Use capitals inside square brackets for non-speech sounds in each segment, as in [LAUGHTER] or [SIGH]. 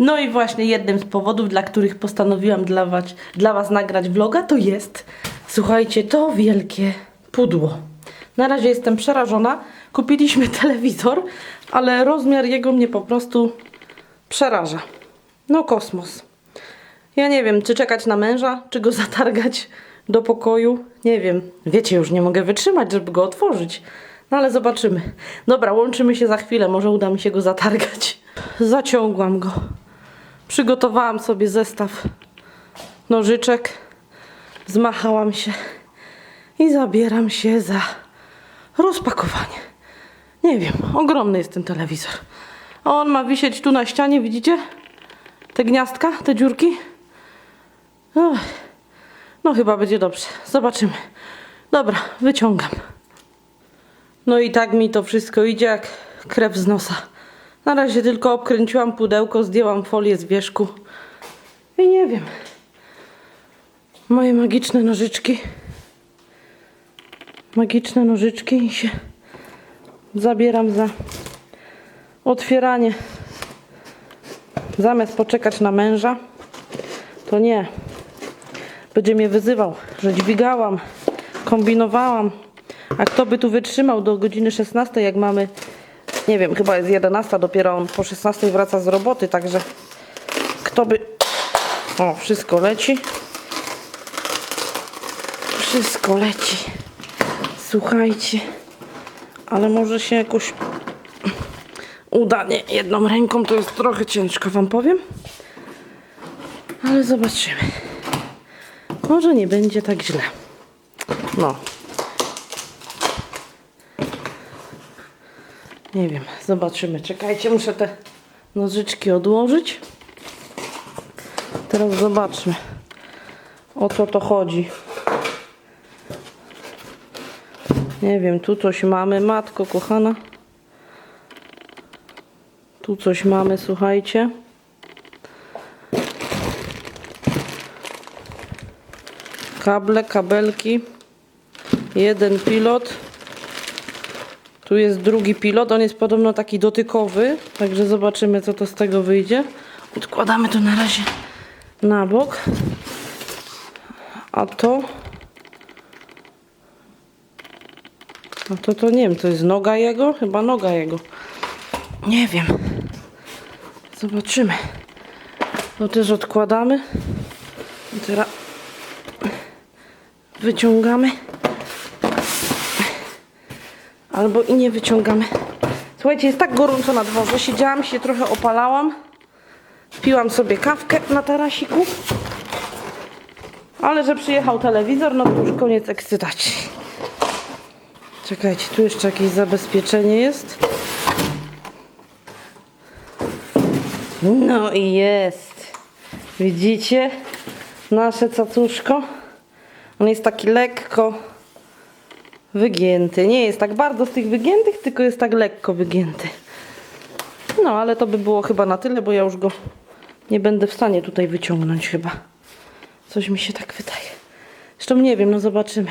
No i właśnie jednym z powodów, dla których postanowiłam dla was, dla was nagrać vloga, to jest, słuchajcie, to wielkie pudło. Na razie jestem przerażona. Kupiliśmy [LAUGHS] telewizor, ale rozmiar jego mnie po prostu przeraża. No kosmos. Ja nie wiem, czy czekać na męża, czy go [LAUGHS] zatargać do pokoju. Nie wiem. Wiecie, już nie mogę wytrzymać, żeby go otworzyć. No ale zobaczymy. Dobra, łączymy się za chwilę. Może uda mi się go zatargać. Zaciągłam go. Przygotowałam sobie zestaw nożyczek. Zmachałam się i zabieram się za rozpakowanie. Nie wiem, ogromny jest ten telewizor. A on ma wisieć tu na ścianie, widzicie? Te gniazdka, te dziurki. Ach, No chyba będzie dobrze. Zobaczymy. Dobra, wyciągam. No i tak mi to wszystko idzie jak krew z nosa. Na razie tylko obkręciłam pudełko, zdjęłam folię z wierzchu. I nie wiem. Moje magiczne nożyczki. Magiczne nożyczki i się zabieram za otwieranie. Zamiast poczekać na męża, to nie. Będzie mnie wyzywał, że dźwigałam, kombinowałam. A kto by tu wytrzymał do godziny 16, jak mamy, nie wiem, chyba jest 11, dopiero on po 16 wraca z roboty, także kto by... O, wszystko leci. Wszystko leci. Słuchajcie, ale może się jakoś uda. Nie, jedną ręką to jest trochę ciężko, wam powiem. Ale zobaczymy. Może nie będzie tak źle. No. Nie wiem, zobaczymy. Czekajcie, muszę te nożyczki odłożyć. Teraz zobaczmy, o co to chodzi. Nie wiem, tu coś mamy, matko kochana. Tu coś mamy, słuchajcie. Kable, kabelki. Jeden pilot. Tu jest drugi pilot. On jest podobno taki dotykowy. Także zobaczymy, co to z tego wyjdzie. Odkładamy to na razie na bok. A to... A to to nie wiem, to jest noga jego? Chyba noga jego. Nie wiem. Zobaczymy. To też odkładamy. I teraz wyciągamy. Albo i nie wyciągamy. Słuchajcie, jest tak gorąco na dworze. Siedziałam się, trochę opalałam. Piłam sobie kawkę na tarasiku. Ale że przyjechał telewizor, no to już koniec ekscytacji. Czekajcie, tu jeszcze jakieś zabezpieczenie jest. No i jest. Widzicie? Nasze cacuszko. On jest taki lekko wygięty. Nie jest tak bardzo z tych wygiętych, tylko jest tak lekko wygięty. No, ale to by było chyba na tyle, bo ja już go nie będę w stanie tutaj wyciągnąć chyba. Coś mi się tak wydaje. Zresztą nie wiem, no zobaczymy.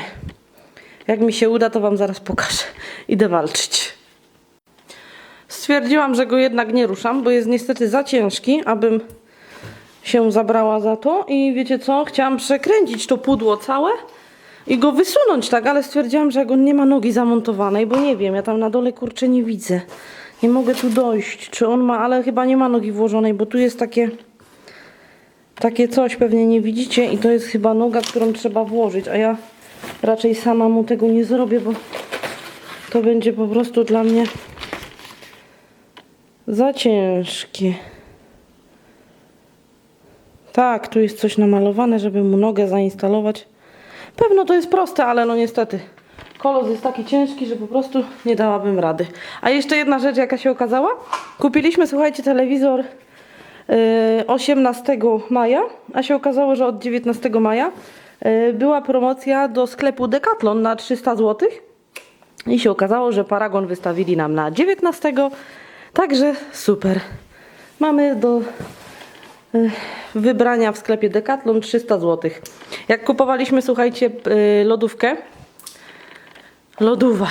Jak mi się uda, to Wam zaraz pokażę. Idę walczyć. Stwierdziłam, że go jednak nie ruszam, bo jest niestety za ciężki, abym się zabrała za to. I wiecie co? Chciałam przekręcić to pudło całe i go wysunąć, tak? Ale stwierdziłam, że jak on nie ma nogi zamontowanej, bo nie wiem, ja tam na dole kurczę nie widzę. Nie mogę tu dojść, czy on ma, ale chyba nie ma nogi włożonej, bo tu jest takie takie coś pewnie nie widzicie i to jest chyba noga, którą trzeba włożyć, a ja raczej sama mu tego nie zrobię, bo to będzie po prostu dla mnie za ciężkie. Tak, tu jest coś namalowane, żeby mu nogę zainstalować. Pewno to jest proste, ale no niestety. Kolos jest taki ciężki, że po prostu nie dałabym rady. A jeszcze jedna rzecz, jaka się okazała. Kupiliśmy, słuchajcie, telewizor y, 18 maja, a się okazało, że od 19 maja y, była promocja do sklepu Decathlon na 300 zł. I się okazało, że Paragon wystawili nam na 19. Także super. Mamy do y, wybrania w sklepie Decathlon 300 zł. Jak kupowaliśmy, słuchajcie, y, lodówkę. Lodowa.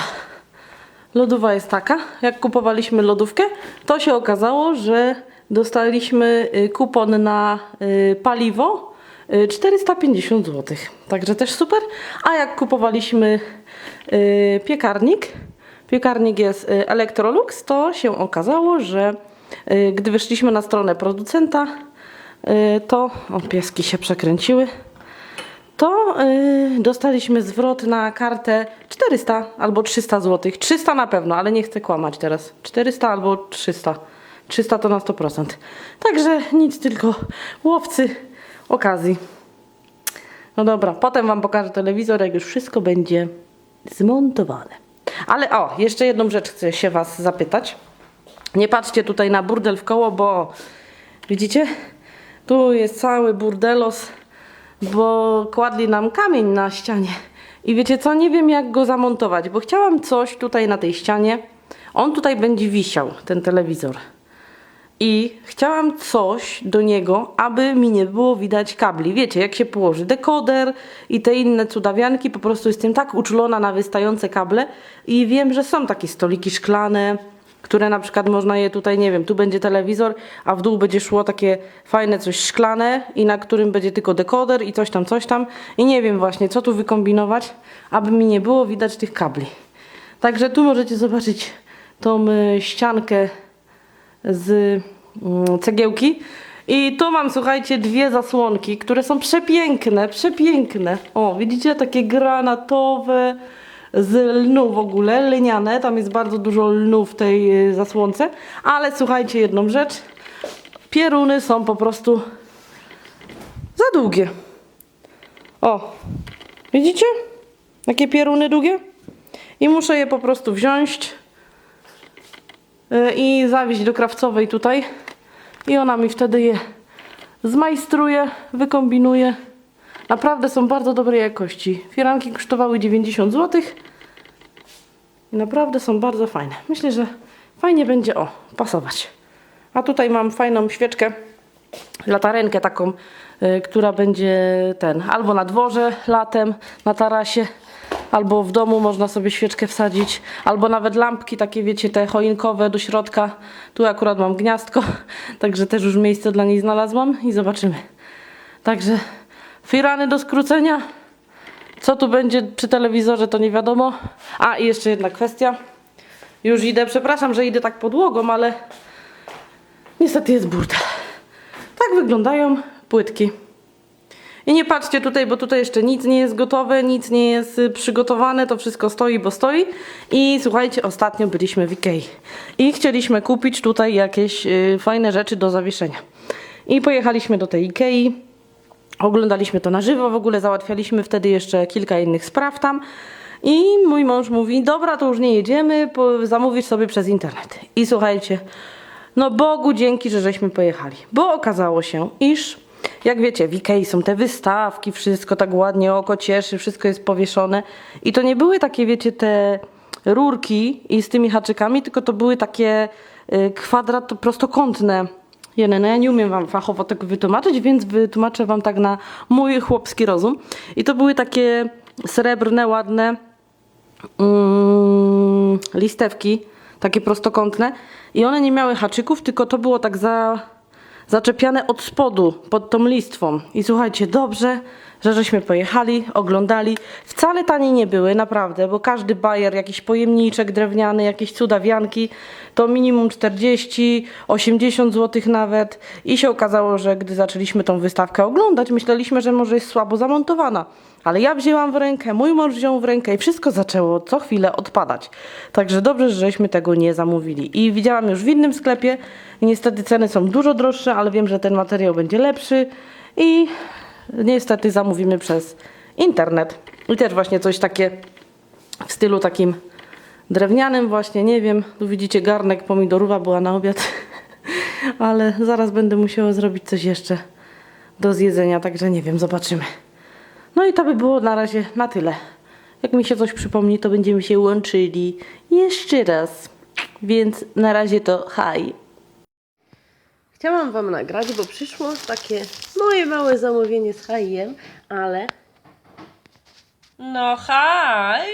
Lodowa jest taka. Jak kupowaliśmy lodówkę, to się okazało, że dostaliśmy y, kupon na y, paliwo y, 450 zł. Także też super. A jak kupowaliśmy piekarnik, piekarnik jest Electrolux, to się okazało, że gdy weszliśmy na stronę producenta, to o pieski się przekręciły to yy, dostaliśmy zwrot na kartę 400 albo 300 zł. 300 na pewno, ale nie chcę kłamać teraz. 400 albo 300. 300 to na 100%. Także nic, tylko łowcy okazji. No dobra, potem Wam pokażę telewizor, jak już wszystko będzie zmontowane. Ale o, jeszcze jedną rzecz chcę się Was zapytać. Nie patrzcie tutaj na burdel w koło, bo widzicie? Tu jest cały burdelos bo kładli nam kamień na ścianie. I wiecie co, nie wiem jak go zamontować, bo chciałam coś tutaj na tej ścianie. On tutaj będzie wisiał, ten telewizor. I chciałam coś do niego, aby mi nie było widać kabli. Wiecie, jak się położy dekoder i te inne cudawianki, po prostu jestem tak uczulona na wystające kable i wiem, że są takie stoliki szklane, które na przykład można je tutaj, nie wiem, tu będzie telewizor, a w dół będzie szło takie fajne coś szklane i na którym będzie tylko dekoder i coś tam, coś tam. I nie wiem właśnie, co tu wykombinować, aby mi nie było widać tych kabli. Także tu możecie zobaczyć tą y, ściankę z mm, cegiełki. I tu mam, słuchajcie, dwie zasłonki, które są przepiękne, przepiękne. O, widzicie, takie granatowe, z lnu w ogóle, lniane. Tam jest bardzo dużo lnu w tej y, zasłonce. Ale słuchajcie, jedną rzecz. Pieruny są po prostu za długie. O, widzicie? Jakie pieruny długie? I muszę je po prostu wziąć y, i zawieźć do krawcowej tutaj. I ona mi wtedy je zmajstruje, wykombinuje. Naprawdę są bardzo dobrej jakości. Firanki kosztowały 90 zł. I naprawdę są bardzo fajne. Myślę, że fajnie będzie o, pasować. A tutaj mam fajną świeczkę, latarenkę taką, y, która będzie ten, albo na dworze latem, na tarasie, albo w domu można sobie świeczkę wsadzić, albo nawet lampki takie, wiecie, te choinkowe do środka. Tu akurat mam gniazdko, [LAUGHS] także też już miejsce dla niej znalazłam i zobaczymy. Także firany do skrócenia. Co tu będzie przy telewizorze, to nie wiadomo. A i jeszcze jedna kwestia. Już idę, przepraszam, że idę tak podłogą, ale niestety jest burdel. Tak wyglądają płytki. I nie patrzcie tutaj, bo tutaj jeszcze nic nie jest gotowe, nic nie jest y, przygotowane, to wszystko stoi, bo stoi. I słuchajcie, ostatnio byliśmy w Ikei i chcieliśmy kupić tutaj jakieś y, fajne rzeczy do zawieszenia. I pojechaliśmy do tej Ikei. Oglądaliśmy to na żywo, w ogóle załatwialiśmy wtedy jeszcze kilka innych spraw tam. I mój mąż mówi, dobra, to już nie jedziemy, zamówisz sobie przez internet. I słuchajcie, no Bogu dzięki, że żeśmy pojechali. Bo okazało się, iż jak wiecie, w Ikei są te wystawki, wszystko tak ładnie oko cieszy, wszystko jest powieszone. I to nie były takie, wiecie, te rurki i z tymi haczykami, tylko to były takie y, kwadrat prostokątne. No ja nie umiem wam fachowo tego wytłumaczyć, więc wytłumaczę wam tak na mój chłopski rozum. I to były takie srebrne, ładne mm, listewki, takie prostokątne. I one nie miały haczyków, tylko to było tak za, zaczepiane od spodu, pod tą listwą. I słuchajcie, dobrze, że żeśmy pojechali, oglądali. Wcale tanie nie były, naprawdę, bo każdy bajer, jakiś pojemniczek drewniany, jakieś cudawianki, to minimum 40, 80 zł nawet. I się okazało, że gdy zaczęliśmy tą wystawkę oglądać, myśleliśmy, że może jest słabo zamontowana. Ale ja wzięłam w rękę, mój mąż wziął w rękę i wszystko zaczęło co chwilę odpadać. Także dobrze, że żeśmy tego nie zamówili. I widziałam już w innym sklepie. Niestety ceny są dużo droższe, ale wiem, że ten materiał będzie lepszy. I niestety zamówimy przez internet. I też właśnie coś takie w stylu takim drewnianym właśnie, nie wiem. Tu widzicie garnek pomidorowa była na obiad. [LAUGHS] Ale zaraz będę musiała zrobić coś jeszcze do zjedzenia, także nie wiem, zobaczymy. No i to by było na razie na tyle. Jak mi się coś przypomni, to będziemy się łączyli jeszcze raz. Więc na razie to haj. Chciałam Wam nagrać, bo przyszło takie moje małe zamówienie z hajem, ale No haj!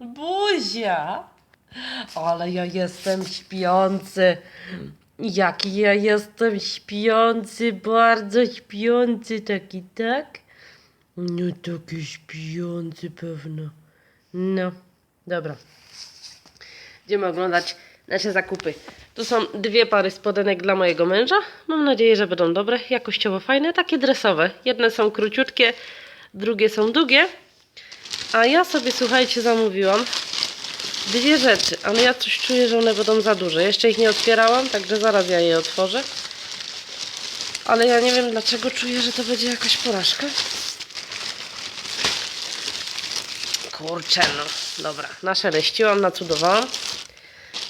Buzia! Ale ja jestem śpiący. Jaki ja jestem śpiący, bardzo śpiący taki, tak? No taki śpiący pewno. No, dobra. Idziemy oglądać nasze zakupy. Tu są dwie pary spodenek dla mojego męża. Mam nadzieję, że będą dobre, jakościowo fajne, takie dresowe. Jedne są króciutkie, drugie są długie. A ja sobie, słuchajcie, zamówiłam dwie rzeczy, ale ja coś czuję, że one będą za duże. Jeszcze ich nie otwierałam, także zaraz ja je otworzę. Ale ja nie wiem dlaczego czuję, że to będzie jakaś porażka. Kurczę, no. Dobra, naszeleściłam, nacudowałam.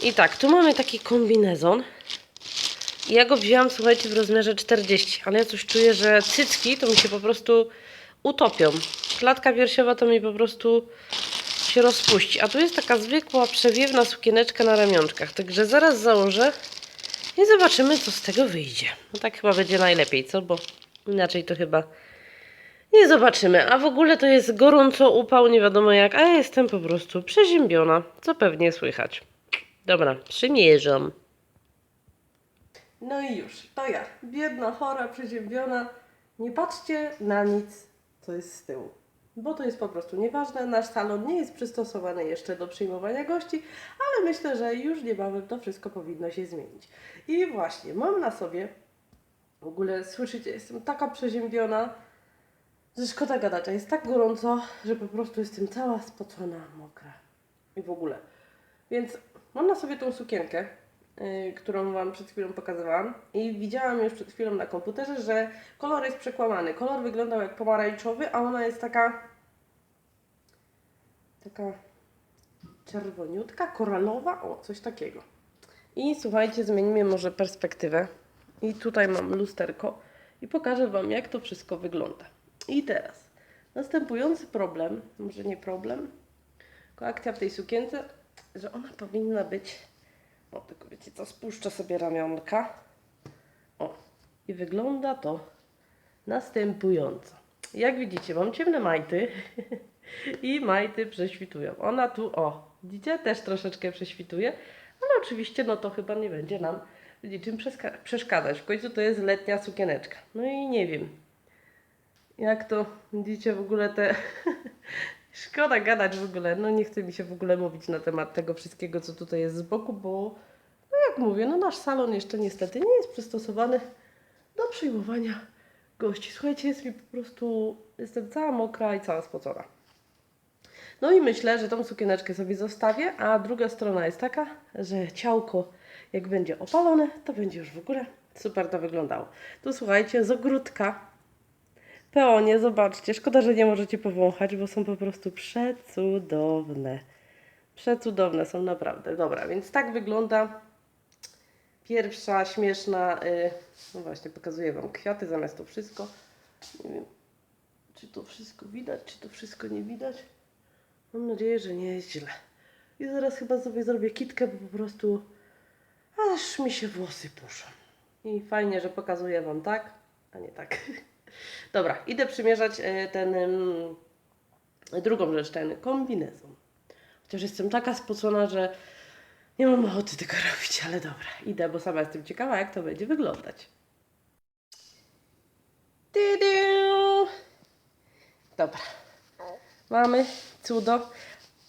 I tak, tu mamy taki kombinezon. Ja go wzięłam, słuchajcie, w rozmiarze 40, ale ja coś czuję, że cycki to mi się po prostu utopią. Klatka piersiowa to mi po prostu się rozpuści. A tu jest taka zwykła, przewiewna sukieneczka na ramionczkach. Także zaraz założę i zobaczymy, co z tego wyjdzie. No tak chyba będzie najlepiej, co? Bo inaczej to chyba nie zobaczymy. A w ogóle to jest gorąco, upał, nie wiadomo jak, a ja jestem po prostu przeziębiona, co pewnie słychać. Dobra, przymierzam. No i już, to ja. Biedna, chora, przeziębiona. Nie patrzcie na nic, co jest z tyłu. Bo to jest po prostu nieważne. Nasz salon nie jest przystosowany jeszcze do przyjmowania gości, ale myślę, że już niebawem to wszystko powinno się zmienić. I właśnie, mam na sobie, w ogóle słyszycie, jestem taka przeziębiona, że szkoda gadać, a jest tak gorąco, że po prostu jestem cała spocona, mokra. I w ogóle. Więc mam na sobie tą sukienkę, yy, którą Wam przed chwilą pokazywałam i widziałam już przed chwilą na komputerze, że kolor jest przekłamany. Kolor wyglądał jak pomarańczowy, a ona jest taka taka czerwoniutka, koralowa, o, coś takiego. I słuchajcie, zmienimy może perspektywę. I tutaj mam lusterko i pokażę Wam, jak to wszystko wygląda. I teraz następujący problem, może nie problem, tylko akcja w tej sukience, że ona powinna być, o tylko wiecie co, spuszczę sobie ramionka, o i wygląda to następująco. Jak widzicie, mam ciemne majty [LAUGHS] i majty prześwitują. Ona tu, o, widzicie, też troszeczkę prześwituje, ale oczywiście no to chyba nie będzie nam w niczym przeszkadzać. W końcu to jest letnia sukieneczka. No i nie wiem, jak to widzicie w ogóle te... [LAUGHS] Szkoda gadać w ogóle, no nie chce mi się w ogóle mówić na temat tego wszystkiego, co tutaj jest z boku, bo no jak mówię, no nasz salon jeszcze niestety nie jest przystosowany do przyjmowania gości. Słuchajcie, jest mi po prostu, jestem cała mokra i cała spocona. No i myślę, że tą sukieneczkę sobie zostawię, a druga strona jest taka, że ciałko jak będzie opalone, to będzie już w ogóle super to wyglądało. Tu słuchajcie, z ogródka peonie, zobaczcie, szkoda, że nie możecie powąchać, bo są po prostu przecudowne. Przecudowne są naprawdę. Dobra, więc tak wygląda pierwsza śmieszna, y, no właśnie pokazuję Wam kwiaty zamiast to wszystko. Nie wiem, czy to wszystko widać, czy to wszystko nie widać. Mam nadzieję, że nie jest źle. I zaraz chyba sobie zrobię kitkę, bo po prostu aż mi się włosy puszą. I fajnie, że pokazuję Wam tak, a nie tak. [LAUGHS] Dobra, idę przymierzać e, ten drugą rzecz, ten kombinezon. Chociaż jestem taka spocona, że nie mam ochoty tego [LAUGHS] robić, ale dobra, idę, bo sama jestem ciekawa, jak to będzie wyglądać. Dobra. Mamy cudo.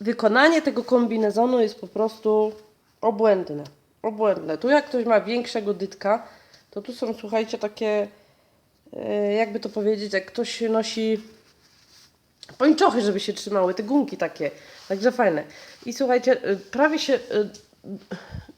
Wykonanie tego kombinezonu jest po prostu obłędne. Obłędne. Tu jak ktoś ma większego dytka, to tu są, słuchajcie, takie, jakby to powiedzieć, jak ktoś nosi pończochy, żeby się trzymały, te gumki takie. Także fajne. I słuchajcie, e, prawie się e,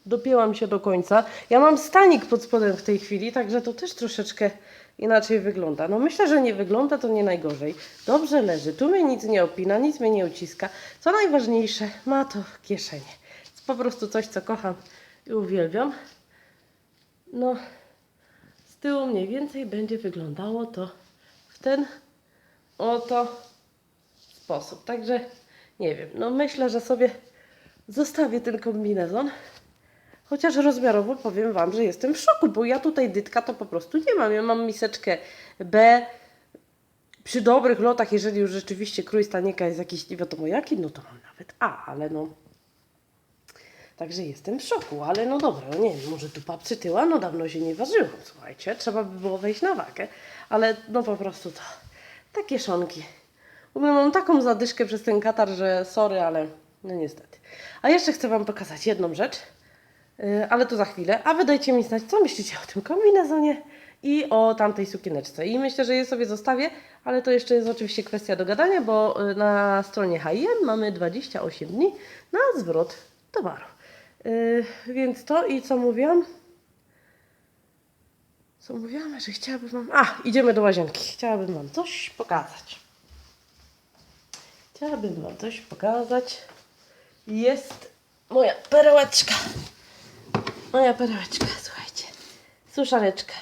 dopięłam się do końca. Ja mam stanik pod spodem w tej chwili, także to też troszeczkę inaczej wygląda. No myślę, że nie wygląda to nie najgorzej. Dobrze leży, tu mnie nic nie opina, nic mnie nie uciska. Co najważniejsze, ma to kieszenie. Jest po prostu coś, co kocham i uwielbiam. No, tyłu mniej więcej będzie wyglądało to w ten oto sposób. Także nie wiem, no myślę, że sobie zostawię ten kombinezon. Chociaż rozmiarowo powiem Wam, że jestem w szoku, bo ja tutaj dytka to po prostu nie mam. Ja mam miseczkę B. Przy dobrych lotach, jeżeli już rzeczywiście krój stanika jest jakiś nie wiadomo jaki, no to mam nawet A, ale no Także jestem w szoku, ale no dobra, no nie wiem, może dupa przytyła, no dawno się nie ważyłam, słuchajcie, trzeba by było wejść na wagę, ale no po prostu to, takie szonki. W ogóle mam taką zadyszkę przez ten katar, że sorry, ale no niestety. A jeszcze chcę Wam pokazać jedną rzecz, yy, ale to za chwilę, a wy dajcie mi znać, co myślicie o tym kombinezonie i o tamtej sukieneczce. I myślę, że je sobie zostawię, ale to jeszcze jest oczywiście kwestia dogadania, bo y, na stronie H&M mamy 28 dni na zwrot towaru. Yy, więc to i co mówiłam? Co mówiłam, że chciałabym Wam... A, idziemy do łazienki. Chciałabym Wam coś pokazać. Chciałabym Wam coś pokazać. Jest moja perełeczka. Moja perełeczka, słuchajcie. Suszareczka.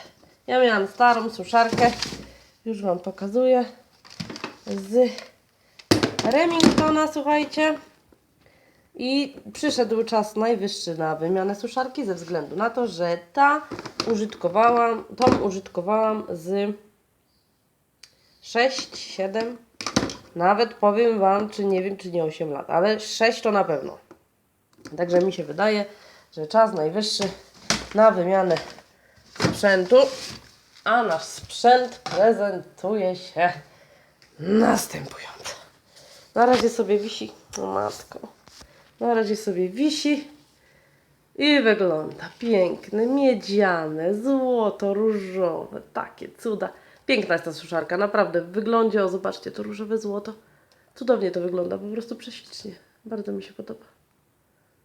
Ja miałam starą suszarkę. Już Wam pokazuję. Z Remingtona, słuchajcie. I przyszedł czas najwyższy na wymianę suszarki ze względu na to, że ta użytkowałam, tą użytkowałam z 6, 7, nawet powiem Wam, czy nie wiem, czy nie 8 lat, ale 6 to na pewno. Także mi się wydaje, że czas najwyższy na wymianę sprzętu, a nasz sprzęt prezentuje się następująco. Na razie sobie wisi, o matko, na razie sobie wisi i wygląda piękne, miedziane, złoto, różowe, takie cuda. Piękna jest ta suszarka, naprawdę w wyglądzie, o zobaczcie to różowe złoto. Cudownie to wygląda, po prostu prześlicznie. Bardzo mi się podoba.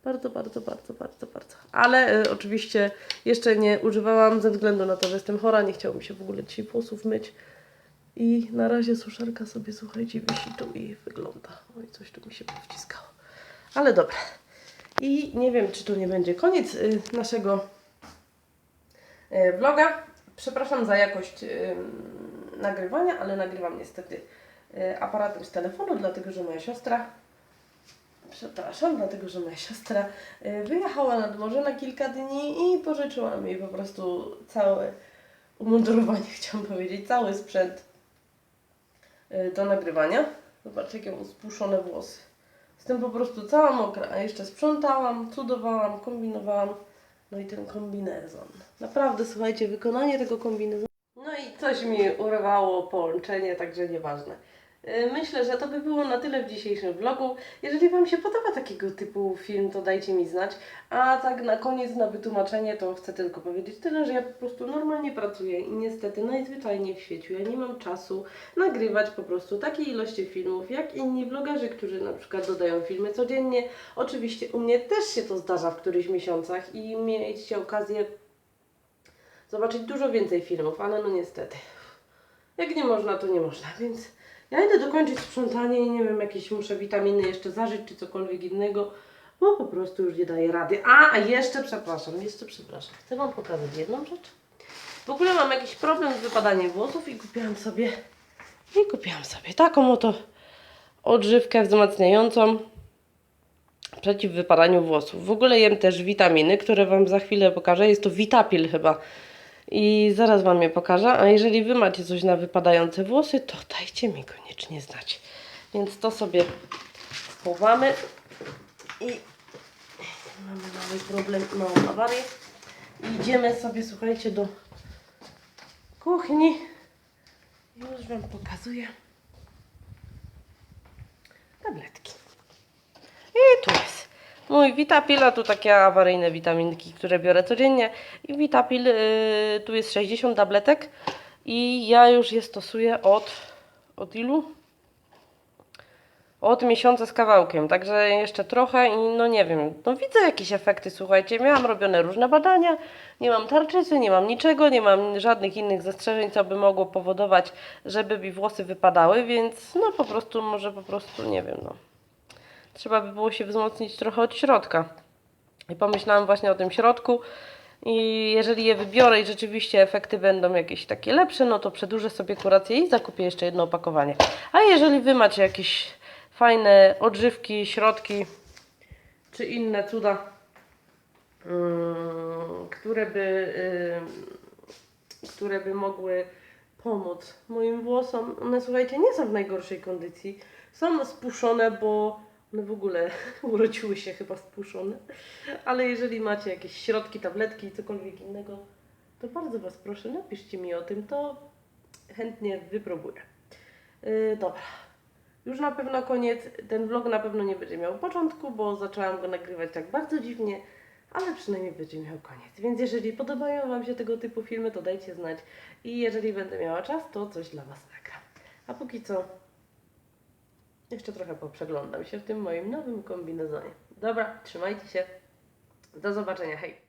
Bardzo, bardzo, bardzo, bardzo, bardzo. Ale y, oczywiście jeszcze nie używałam ze względu na to, że jestem chora, nie chciało mi się w ogóle dzisiaj włosów myć. I na razie suszarka sobie, słuchajcie, wisi tu i wygląda. Oj, coś tu mi się powciskało. Ale dobra. I nie wiem, czy to nie będzie koniec y, naszego y, vloga. Przepraszam za jakość y, nagrywania, ale nagrywam niestety aparatem z telefonu, dlatego że moja siostra Przepraszam, dlatego że moja siostra wyjechała nad morze na kilka dni i pożyczyła mi po prostu całe umundurowanie, [LAUGHS] chciałam powiedzieć, cały sprzęt do nagrywania. Zobaczcie, jakie mam spuszczone włosy. Jestem po prostu cała mokra, a jeszcze sprzątałam, cudowałam, kombinowałam. No i ten kombinezon. Naprawdę, słuchajcie, wykonanie tego kombinezonu. No i coś mi urwało połączenie, także nieważne. Yy, Myślę, że to by było na tyle w dzisiejszym vlogu. Jeżeli Wam się podoba takiego typu film, to dajcie mi znać. A tak na koniec, na wytłumaczenie, to chcę tylko powiedzieć tyle, że ja po prostu normalnie pracuję i niestety najzwyczajniej w świecie ja nie mam czasu nagrywać po prostu takiej ilości filmów, jak inni vlogerzy, którzy na przykład dodają filmy codziennie. Oczywiście u mnie też się to zdarza w którychś miesiącach i mieliście okazję zobaczyć dużo więcej filmów, ale no niestety. Jak nie można, to nie można, więc ja idę dokończyć sprzątanie i nie wiem, jakieś muszę witaminy jeszcze zażyć, czy cokolwiek innego, bo po prostu już nie daję rady. A, a jeszcze przepraszam, jeszcze przepraszam. Chcę Wam pokazać jedną rzecz. W ogóle mam jakiś problem z wypadaniem włosów i kupiłam sobie, i kupiłam sobie taką oto odżywkę wzmacniającą przeciw wypadaniu włosów. W ogóle jem też witaminy, które Wam za chwilę pokażę. Jest to Vitapil chyba. I zaraz Wam je pokażę. A jeżeli Wy macie coś na wypadające włosy, to dajcie mi koniecznie znać. Więc to sobie chowamy. I mamy mały problem, małą awarię. Idziemy sobie, słuchajcie, do kuchni. Już Wam pokazuję tabletki. I tu jest mój Vitapil, a tu takie awaryjne witaminki, które biorę codziennie. I Vitapil, y, tu jest 60 tabletek. I ja już je stosuję od, od ilu? Od miesiąca z kawałkiem, także jeszcze trochę i no nie wiem, no widzę jakieś efekty, słuchajcie, miałam robione różne badania, nie mam tarczycy, nie mam niczego, nie mam żadnych innych zastrzeżeń, co by mogło powodować, żeby mi włosy wypadały, więc no po prostu, może po prostu, nie wiem, no trzeba by było się wzmocnić trochę od środka. I pomyślałam właśnie o tym środku. I jeżeli je wybiorę i rzeczywiście efekty będą jakieś takie lepsze, no to przedłużę sobie kurację i zakupię jeszcze jedno opakowanie. A jeżeli Wy macie jakieś fajne odżywki, środki czy inne cuda, mm, które by, ym, które by mogły pomóc moim włosom, one słuchajcie, nie są w najgorszej kondycji. Są spuszczone, bo One w ogóle [LAUGHS] urodziły się chyba spuszczone. Ale jeżeli macie jakieś środki, tabletki cokolwiek innego, to bardzo Was proszę, napiszcie mi o tym, to chętnie wypróbuję. Yy, dobra. Już na pewno koniec. Ten vlog na pewno nie będzie miał początku, bo zaczęłam go nagrywać tak bardzo dziwnie, ale przynajmniej będzie miał koniec. Więc jeżeli podobają Wam się tego typu filmy, to dajcie znać. I jeżeli będę miała czas, to coś dla Was nagram. A póki co, jeszcze trochę poprzeglądam się w tym moim nowym kombinezonie. Dobra, trzymajcie się. Do zobaczenia. Hej!